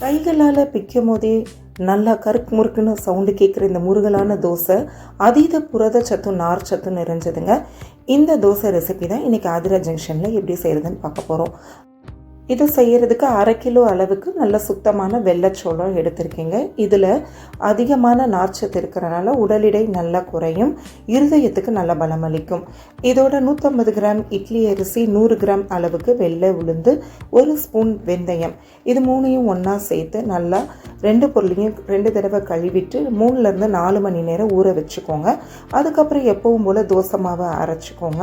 கைகளால் பிக்கும் போதே நல்லா கருக்கு முறுக்குன்னு சவுண்டு கேட்குற இந்த முருகலான தோசை அதீத புரத சத்தும் நார் சத்தும் நிறைஞ்சதுங்க. இந்த தோசை ரெசிபி தான் இன்றைக்கி ஆதிரா ஜங்ஷனில் எப்படி செய்கிறதுன்னு பார்க்க போகிறோம் இது செய்கிறதுக்கு அரை கிலோ அளவுக்கு நல்ல சுத்தமான வெள்ளைச்சோளம் எடுத்திருக்கீங்க. இதில் அதிகமான நார்ச்சத்து இருக்கிறனால உடல் எடை நல்லா குறையும். இருதயத்துக்கு நல்ல பலமளிக்கும் இதோட நூற்றம்பது கிராம் இட்லி அரிசி நூறு கிராம் அளவுக்கு வெள்ளை உளுந்து ஒரு ஸ்பூன் வெந்தயம். இது மூணையும் ஒன்றா சேர்த்து நல்லா ரெண்டு பொருளையும் ரெண்டு தடவை கழுவிட்டு மூணுலேருந்து நாலு மணி நேரம் ஊற வச்சுக்கோங்க. அதுக்கப்புறம் எப்பவும் போல் தோசை மாவை அரைச்சிக்கோங்க.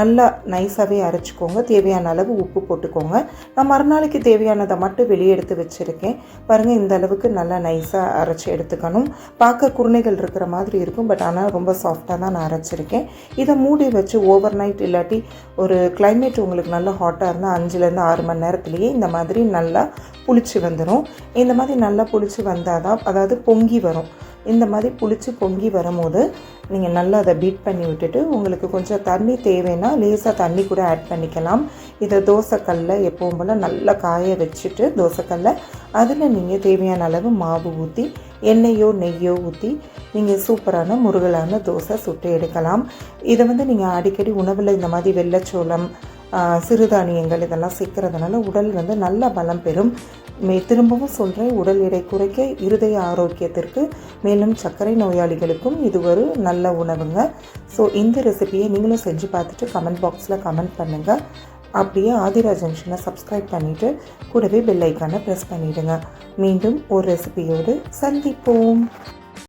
நல்லா நைஸாகவே அரைச்சிக்கோங்க. தேவையான அளவு உப்பு போட்டுக்கோங்க. நான் மறுநாளைக்கு தேவையானதை மட்டும் வெளியே எடுத்து வச்சுருக்கேன். பாருங்கள் இந்த அளவுக்கு நல்லா நைஸாக அரைச்சி எடுத்துக்கணும். பார்க்க குருணைகள் இருக்கிற மாதிரி இருக்கும். பட் ஆனால் ரொம்ப சாஃப்டாக தான் நான் அரைச்சிருக்கேன். இதை மூடி வச்சு ஓவர் நைட் இல்லாட்டி ஒரு கிளைமேட் உங்களுக்கு நல்லா ஹாட்டாக இருந்தால் அஞ்சுலேருந்து ஆறு மணி நேரத்துலேயே இந்த மாதிரி நல்லா புளிச்சு வந்துடும் இந்த மாதிரி நல்லா புளிச்சு வந்தால் தான் அதாவது பொங்கி வரும். இந்த மாதிரி புளிச்சு பொங்கி வரும்போது நீங்கள் நல்லா அதை பீட் பண்ணி விட்டுட்டு உங்களுக்கு கொஞ்சம் தண்ணி தேவைன்னா லேசாக தண்ணி கூட ஆட் பண்ணிக்கலாம். இதை தோசைக்கல்ல எப்பவும் போல் நல்லா காய வச்சுட்டு தோசைக்கல்ல அதில் நீங்கள் தேவையான அளவு மாவு ஊற்றி எண்ணெயோ நெய்யோ ஊற்றி நீங்கள் சூப்பரான முருகலான தோசை சுட்டு எடுக்கலாம். இதை வந்து நீங்கள் அடிக்கடி உணவில் இந்த மாதிரி வெள்ளைச்சோளம் சிறுதானியங்கள் இதெல்லாம் சேர்க்கறதுனால உடல் வந்து நல்ல பலம் பெறும். மே திரும்பவும் சொல்கிறேன் உடல் எடை குறைக்க இருதய ஆரோக்கியத்திற்கு மேலும் சர்க்கரை நோயாளிகளுக்கும் இது ஒரு நல்ல உணவுங்க. ஸோ இந்த ரெசிபியை நீங்களும் செஞ்சு பார்த்துட்டு கமெண்ட் பாக்ஸில் கமெண்ட் பண்ணுங்கள் அப்படியே ஆதிரா ஜங்ஷனை சப்ஸ்கிரைப் பண்ணிவிட்டு கூடவே பெல் ஐக்கானை ப்ரெஸ் பண்ணிவிடுங்க மீண்டும் ஒரு ரெசிபியோடு சந்திப்போம்.